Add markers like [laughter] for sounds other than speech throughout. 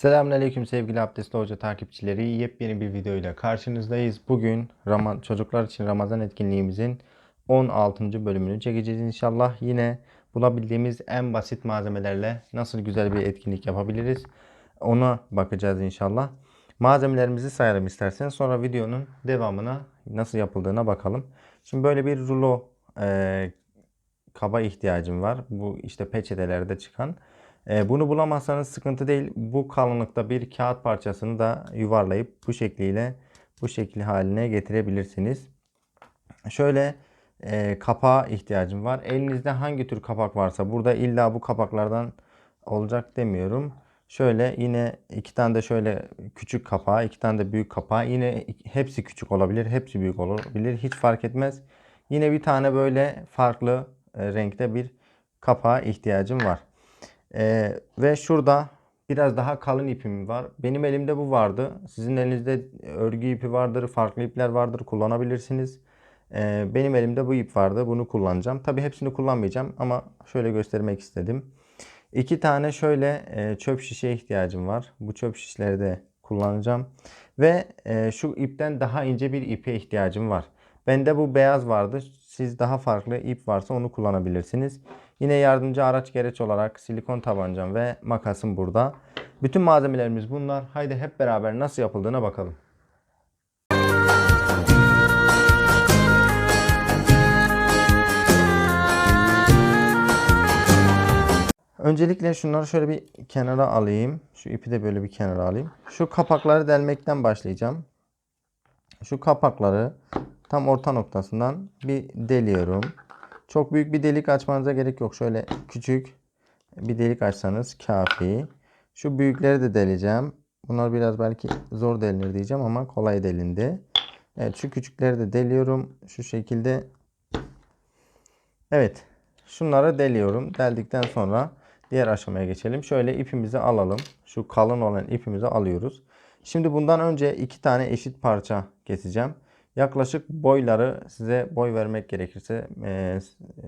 Selamünaleyküm sevgili Abdestli Hoca takipçileri. Yepyeni bir videoyla karşınızdayız. Bugün Rama- çocuklar için Ramazan etkinliğimizin 16. bölümünü çekeceğiz inşallah. Yine bulabildiğimiz en basit malzemelerle nasıl güzel bir etkinlik yapabiliriz ona bakacağız inşallah. Malzemelerimizi sayalım isterseniz. Sonra videonun devamına nasıl yapıldığına bakalım. Şimdi böyle bir rulo e, kaba ihtiyacım var. Bu işte peçetelerde çıkan. E, bunu bulamazsanız sıkıntı değil. Bu kalınlıkta bir kağıt parçasını da yuvarlayıp bu şekliyle bu şekli haline getirebilirsiniz. Şöyle e, kapağa ihtiyacım var. Elinizde hangi tür kapak varsa burada illa bu kapaklardan olacak demiyorum. Şöyle yine iki tane de şöyle küçük kapağı, iki tane de büyük kapağı. Yine hepsi küçük olabilir, hepsi büyük olabilir. Hiç fark etmez. Yine bir tane böyle farklı e, renkte bir kapağa ihtiyacım var. E, ve şurada biraz daha kalın ipim var. Benim elimde bu vardı. Sizin elinizde örgü ipi vardır, farklı ipler vardır, kullanabilirsiniz. E, benim elimde bu ip vardı. Bunu kullanacağım. Tabii hepsini kullanmayacağım ama şöyle göstermek istedim. İki tane şöyle e, çöp şişe ihtiyacım var. Bu çöp şişleri de kullanacağım. Ve e, şu ipten daha ince bir ipe ihtiyacım var. Bende bu beyaz vardı. Siz daha farklı ip varsa onu kullanabilirsiniz. Yine yardımcı araç gereç olarak silikon tabancam ve makasım burada. Bütün malzemelerimiz bunlar. Haydi hep beraber nasıl yapıldığına bakalım. Öncelikle şunları şöyle bir kenara alayım. Şu ipi de böyle bir kenara alayım. Şu kapakları delmekten başlayacağım. Şu kapakları tam orta noktasından bir deliyorum. Çok büyük bir delik açmanıza gerek yok. Şöyle küçük bir delik açsanız kafi. Şu büyükleri de deleceğim. Bunlar biraz belki zor delinir diyeceğim ama kolay delindi. Evet şu küçükleri de deliyorum. Şu şekilde. Evet. Şunları deliyorum. Deldikten sonra diğer aşamaya geçelim. Şöyle ipimizi alalım. Şu kalın olan ipimizi alıyoruz. Şimdi bundan önce iki tane eşit parça keseceğim. Yaklaşık boyları size boy vermek gerekirse, e,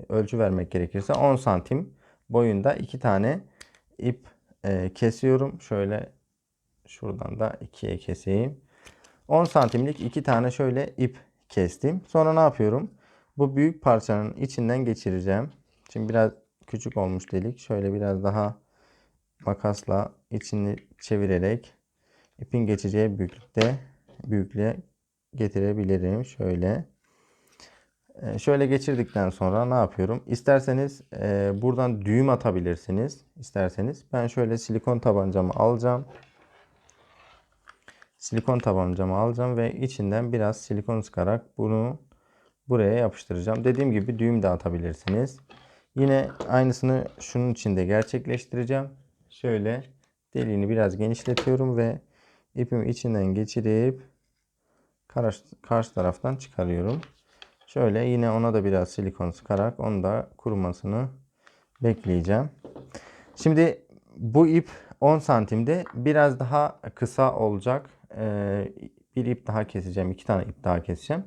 ölçü vermek gerekirse 10 santim boyunda iki tane ip e, kesiyorum. Şöyle şuradan da ikiye keseyim. 10 santimlik iki tane şöyle ip kestim. Sonra ne yapıyorum? Bu büyük parçanın içinden geçireceğim. Şimdi biraz küçük olmuş delik. Şöyle biraz daha makasla içini çevirerek ipin geçeceği büyüklükte büyüklüğe getirebilirim. Şöyle. Ee, şöyle geçirdikten sonra ne yapıyorum? İsterseniz e, buradan düğüm atabilirsiniz. İsterseniz. Ben şöyle silikon tabancamı alacağım. Silikon tabancamı alacağım ve içinden biraz silikon sıkarak bunu buraya yapıştıracağım. Dediğim gibi düğüm de atabilirsiniz. Yine aynısını şunun içinde gerçekleştireceğim. Şöyle deliğini biraz genişletiyorum ve ipimi içinden geçirip karşı, karşı taraftan çıkarıyorum. Şöyle yine ona da biraz silikon sıkarak onu da kurumasını bekleyeceğim. Şimdi bu ip 10 santimde biraz daha kısa olacak. Ee, bir ip daha keseceğim. iki tane ip daha keseceğim.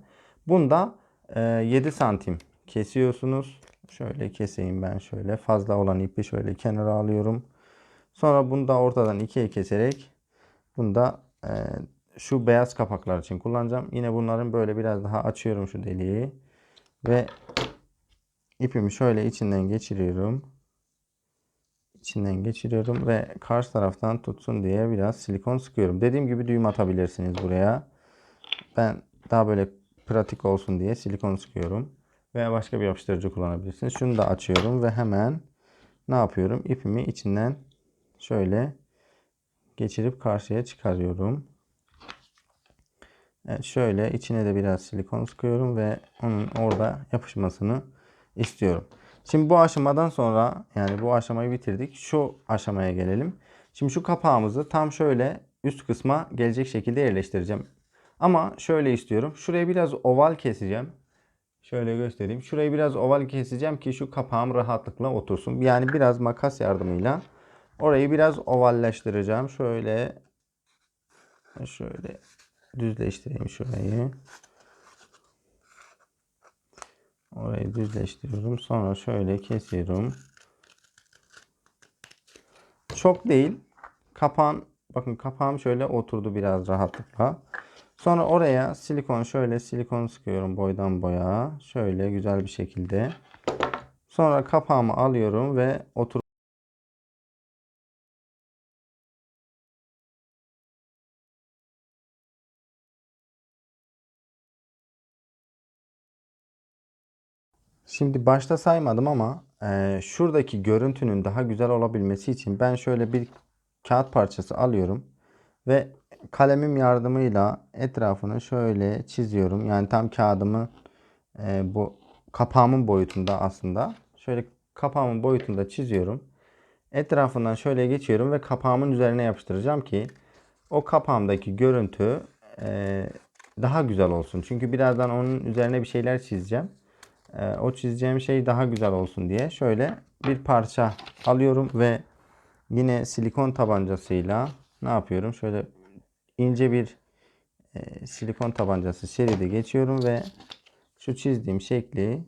Bunda e, 7 santim kesiyorsunuz. Şöyle keseyim ben şöyle. Fazla olan ipi şöyle kenara alıyorum. Sonra bunu da ortadan ikiye keserek bunu da e, şu beyaz kapaklar için kullanacağım. Yine bunların böyle biraz daha açıyorum şu deliği. Ve ipimi şöyle içinden geçiriyorum. İçinden geçiriyorum ve karşı taraftan tutsun diye biraz silikon sıkıyorum. Dediğim gibi düğüm atabilirsiniz buraya. Ben daha böyle pratik olsun diye silikon sıkıyorum. Veya başka bir yapıştırıcı kullanabilirsiniz. Şunu da açıyorum ve hemen ne yapıyorum? İpimi içinden şöyle geçirip karşıya çıkarıyorum. Evet, şöyle içine de biraz silikon sıkıyorum ve onun orada yapışmasını istiyorum. Şimdi bu aşamadan sonra yani bu aşamayı bitirdik. Şu aşamaya gelelim. Şimdi şu kapağımızı tam şöyle üst kısma gelecek şekilde yerleştireceğim. Ama şöyle istiyorum. Şuraya biraz oval keseceğim. Şöyle göstereyim. Şurayı biraz oval keseceğim ki şu kapağım rahatlıkla otursun. Yani biraz makas yardımıyla orayı biraz ovalleştireceğim. Şöyle şöyle düzleştireyim şurayı. Orayı düzleştiriyorum. Sonra şöyle kesiyorum. Çok değil. Kapağın Bakın kapağım şöyle oturdu biraz rahatlıkla. Sonra oraya silikon şöyle silikon sıkıyorum boydan boya. Şöyle güzel bir şekilde. Sonra kapağımı alıyorum ve otur Şimdi başta saymadım ama e, şuradaki görüntünün daha güzel olabilmesi için ben şöyle bir kağıt parçası alıyorum ve kalemim yardımıyla etrafını şöyle çiziyorum. Yani tam kağıdımı e, bu kapağımın boyutunda aslında. Şöyle kapağımın boyutunda çiziyorum. Etrafından şöyle geçiyorum ve kapağımın üzerine yapıştıracağım ki o kapağımdaki görüntü e, daha güzel olsun. Çünkü birazdan onun üzerine bir şeyler çizeceğim. E, o çizeceğim şey daha güzel olsun diye şöyle bir parça alıyorum ve yine silikon tabancasıyla ne yapıyorum? Şöyle ince bir e, silikon tabancası şeridi geçiyorum ve şu çizdiğim şekli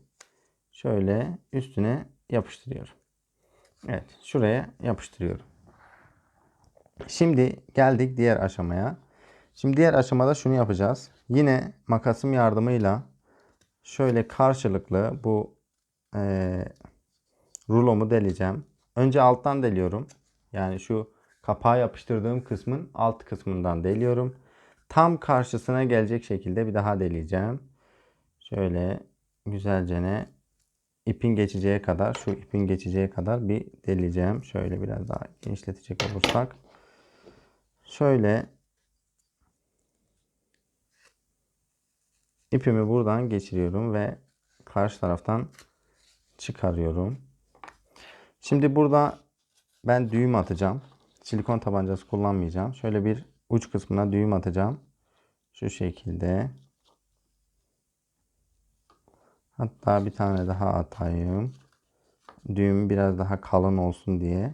şöyle üstüne yapıştırıyorum. Evet, şuraya yapıştırıyorum. Şimdi geldik diğer aşamaya. Şimdi diğer aşamada şunu yapacağız. Yine makasım yardımıyla şöyle karşılıklı bu e, rulomu deleceğim. Önce alttan deliyorum. Yani şu kapağı yapıştırdığım kısmın alt kısmından deliyorum. Tam karşısına gelecek şekilde bir daha deleyeceğim. Şöyle güzelce ne ipin geçeceği kadar şu ipin geçeceği kadar bir deleyeceğim. Şöyle biraz daha genişletecek olursak. Şöyle ipimi buradan geçiriyorum ve karşı taraftan çıkarıyorum. Şimdi burada ben düğüm atacağım. Silikon tabancası kullanmayacağım. Şöyle bir uç kısmına düğüm atacağım. Şu şekilde. Hatta bir tane daha atayım. Düğüm biraz daha kalın olsun diye.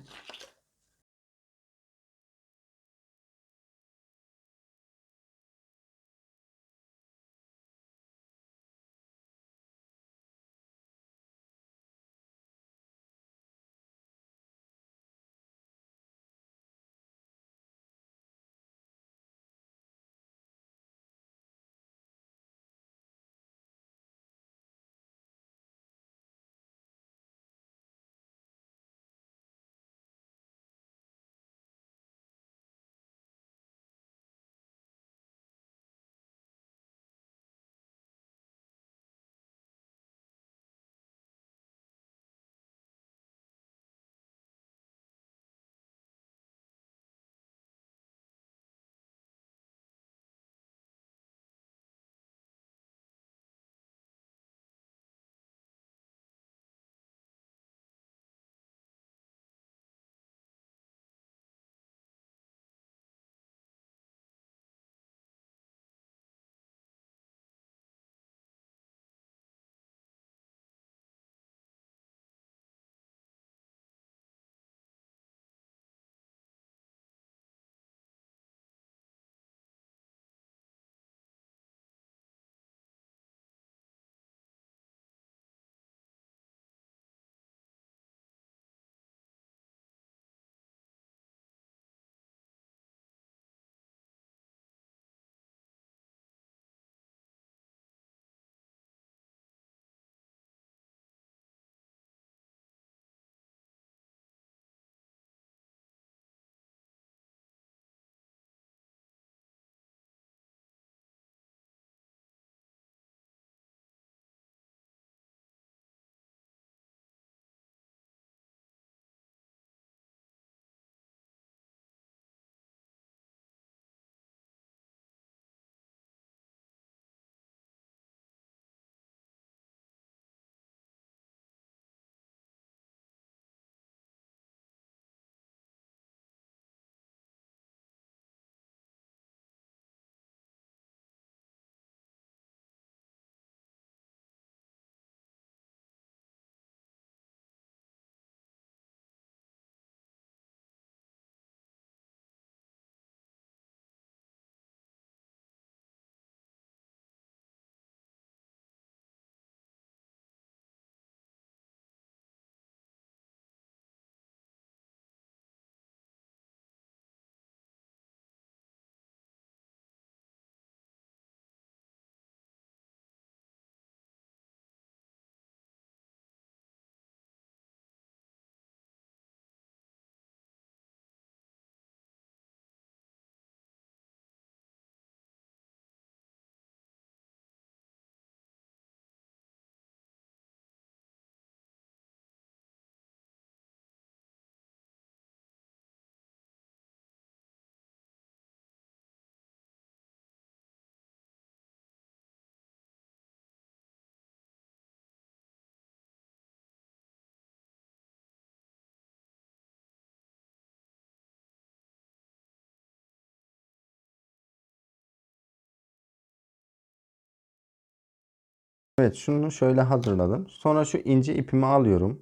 Evet şunu şöyle hazırladım. Sonra şu ince ipimi alıyorum.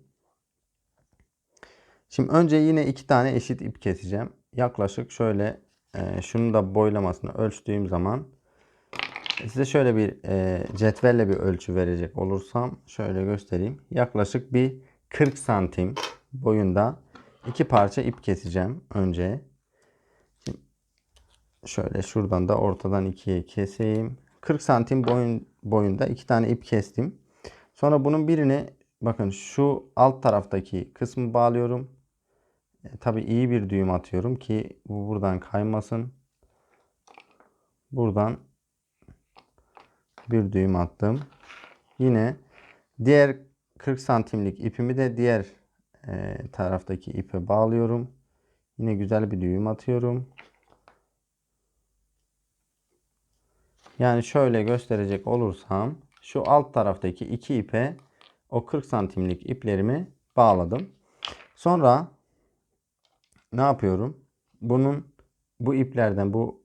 Şimdi önce yine iki tane eşit ip keseceğim. Yaklaşık şöyle e, şunu da boylamasını ölçtüğüm zaman size şöyle bir e, cetvelle bir ölçü verecek olursam şöyle göstereyim. Yaklaşık bir 40 santim boyunda iki parça ip keseceğim önce. Şimdi şöyle şuradan da ortadan ikiye keseyim. 40 santim boyun, boyunda iki tane ip kestim. Sonra bunun birini bakın şu alt taraftaki kısmı bağlıyorum. E, tabii iyi bir düğüm atıyorum ki bu buradan kaymasın. Buradan bir düğüm attım. Yine diğer 40 santimlik ipimi de diğer e, taraftaki ipe bağlıyorum. Yine güzel bir düğüm atıyorum. Yani şöyle gösterecek olursam şu alt taraftaki iki ipe o 40 santimlik iplerimi bağladım. Sonra ne yapıyorum? Bunun bu iplerden bu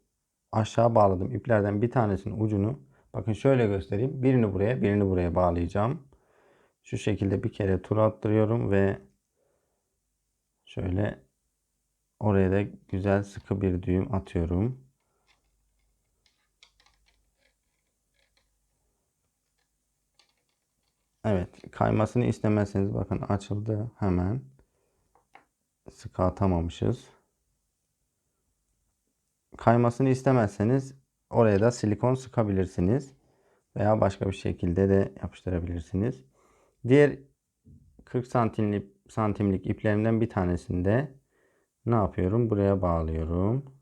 aşağı bağladığım iplerden bir tanesinin ucunu bakın şöyle göstereyim. Birini buraya birini buraya bağlayacağım. Şu şekilde bir kere tur attırıyorum ve şöyle oraya da güzel sıkı bir düğüm atıyorum. Evet kaymasını istemezseniz bakın açıldı hemen. Sıkı atamamışız. Kaymasını istemezseniz oraya da silikon sıkabilirsiniz. Veya başka bir şekilde de yapıştırabilirsiniz. Diğer 40 santimlik, santimlik iplerimden bir tanesinde ne yapıyorum? Buraya bağlıyorum.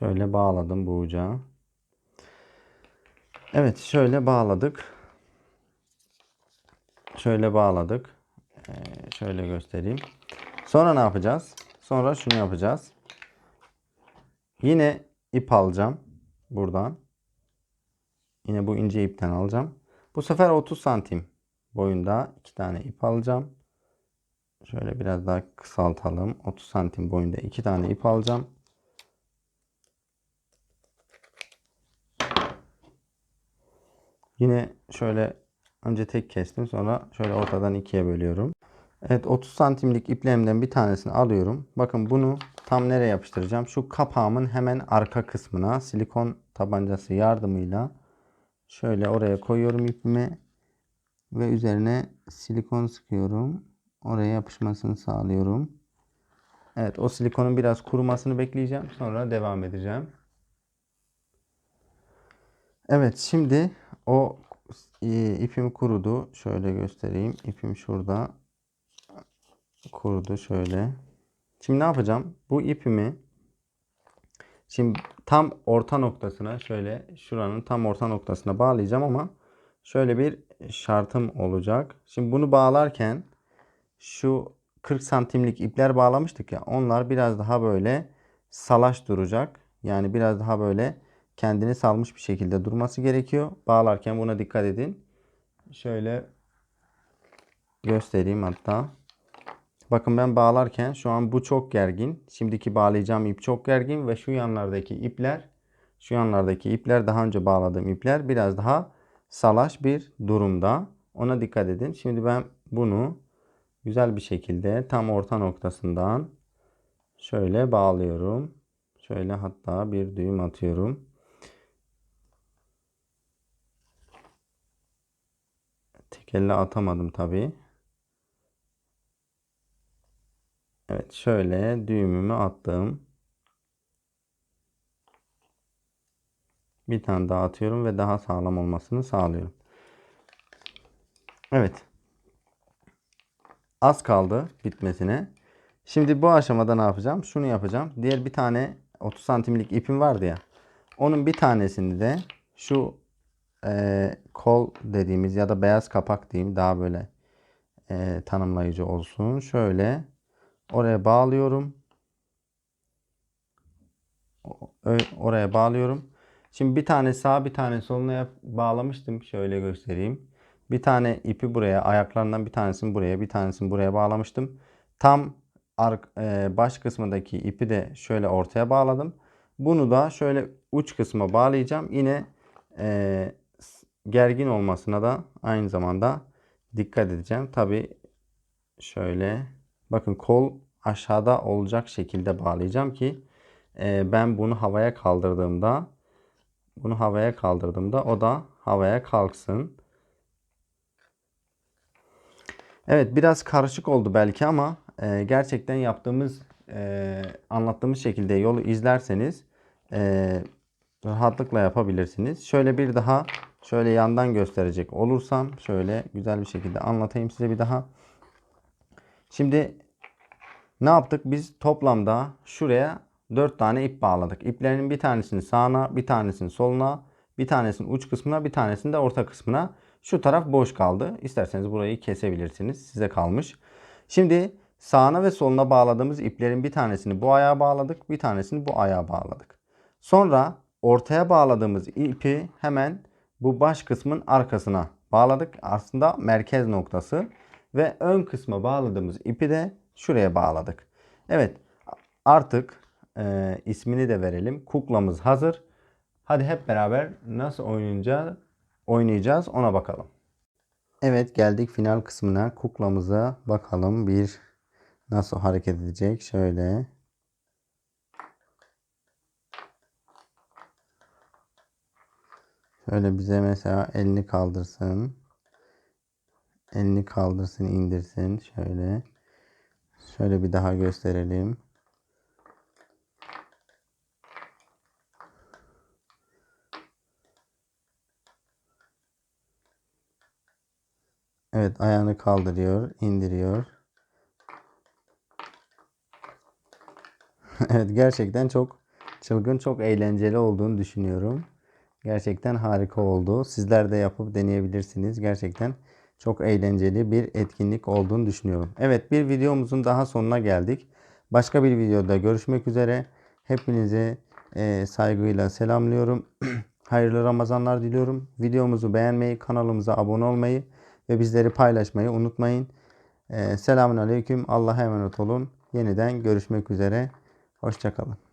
Şöyle bağladım bu uca. Evet şöyle bağladık. Şöyle bağladık. Ee, şöyle göstereyim. Sonra ne yapacağız? Sonra şunu yapacağız. Yine ip alacağım. Buradan. Yine bu ince ipten alacağım. Bu sefer 30 santim boyunda iki tane ip alacağım. Şöyle biraz daha kısaltalım. 30 santim boyunda iki tane ip alacağım. Yine şöyle önce tek kestim sonra şöyle ortadan ikiye bölüyorum. Evet 30 santimlik iplerimden bir tanesini alıyorum. Bakın bunu tam nereye yapıştıracağım? Şu kapağımın hemen arka kısmına silikon tabancası yardımıyla şöyle oraya koyuyorum ipimi ve üzerine silikon sıkıyorum. Oraya yapışmasını sağlıyorum. Evet o silikonun biraz kurumasını bekleyeceğim. Sonra devam edeceğim. Evet şimdi o ipim kurudu. Şöyle göstereyim. İpim şurada kurudu şöyle. Şimdi ne yapacağım? Bu ipimi şimdi tam orta noktasına şöyle şuranın tam orta noktasına bağlayacağım ama şöyle bir şartım olacak. Şimdi bunu bağlarken şu 40 santimlik ipler bağlamıştık ya onlar biraz daha böyle salaş duracak. Yani biraz daha böyle kendini salmış bir şekilde durması gerekiyor. Bağlarken buna dikkat edin. Şöyle göstereyim hatta. Bakın ben bağlarken şu an bu çok gergin. Şimdiki bağlayacağım ip çok gergin ve şu yanlardaki ipler şu yanlardaki ipler daha önce bağladığım ipler biraz daha salaş bir durumda. Ona dikkat edin. Şimdi ben bunu güzel bir şekilde tam orta noktasından şöyle bağlıyorum. Şöyle hatta bir düğüm atıyorum. Tek elle atamadım tabi. Evet şöyle düğümümü attım. Bir tane daha atıyorum ve daha sağlam olmasını sağlıyorum. Evet. Az kaldı bitmesine. Şimdi bu aşamada ne yapacağım? Şunu yapacağım. Diğer bir tane 30 santimlik ipim vardı ya. Onun bir tanesini de şu e, kol dediğimiz ya da beyaz kapak diyeyim daha böyle e, tanımlayıcı olsun. Şöyle oraya bağlıyorum. Oraya bağlıyorum. Şimdi bir tane sağ bir tane soluna bağlamıştım. Şöyle göstereyim. Bir tane ipi buraya ayaklarından bir tanesini buraya bir tanesini buraya bağlamıştım. Tam e, baş kısmındaki ipi de şöyle ortaya bağladım. Bunu da şöyle uç kısma bağlayacağım. Yine e, gergin olmasına da aynı zamanda dikkat edeceğim. Tabi şöyle bakın kol aşağıda olacak şekilde bağlayacağım ki e, ben bunu havaya kaldırdığımda bunu havaya kaldırdığımda o da havaya kalksın. Evet biraz karışık oldu belki ama e, gerçekten yaptığımız e, anlattığımız şekilde yolu izlerseniz e, rahatlıkla yapabilirsiniz. Şöyle bir daha şöyle yandan gösterecek olursam şöyle güzel bir şekilde anlatayım size bir daha. Şimdi ne yaptık? Biz toplamda şuraya 4 tane ip bağladık. İplerin bir tanesini sağına, bir tanesini soluna, bir tanesini uç kısmına, bir tanesini de orta kısmına. Şu taraf boş kaldı. İsterseniz burayı kesebilirsiniz. Size kalmış. Şimdi sağına ve soluna bağladığımız iplerin bir tanesini bu ayağa bağladık, bir tanesini bu ayağa bağladık. Sonra ortaya bağladığımız ipi hemen bu baş kısmın arkasına bağladık. Aslında merkez noktası ve ön kısma bağladığımız ipi de şuraya bağladık. Evet artık e, ismini de verelim. Kuklamız hazır. Hadi hep beraber nasıl oynayacağız, oynayacağız ona bakalım. Evet geldik final kısmına. Kuklamıza bakalım bir nasıl hareket edecek. Şöyle. Şöyle bize mesela elini kaldırsın. Elini kaldırsın, indirsin. Şöyle. Şöyle bir daha gösterelim. Evet, ayağını kaldırıyor, indiriyor. [laughs] Evet, gerçekten çok çılgın, çok eğlenceli olduğunu düşünüyorum. Gerçekten harika oldu. Sizler de yapıp deneyebilirsiniz. Gerçekten çok eğlenceli bir etkinlik olduğunu düşünüyorum. Evet, bir videomuzun daha sonuna geldik. Başka bir videoda görüşmek üzere. Hepinize e, saygıyla selamlıyorum. [clears throat] Hayırlı Ramazanlar diliyorum. Videomuzu beğenmeyi, kanalımıza abone olmayı ve bizleri paylaşmayı unutmayın. Ee, selamun Aleyküm. Allah'a emanet olun. Yeniden görüşmek üzere. Hoşçakalın.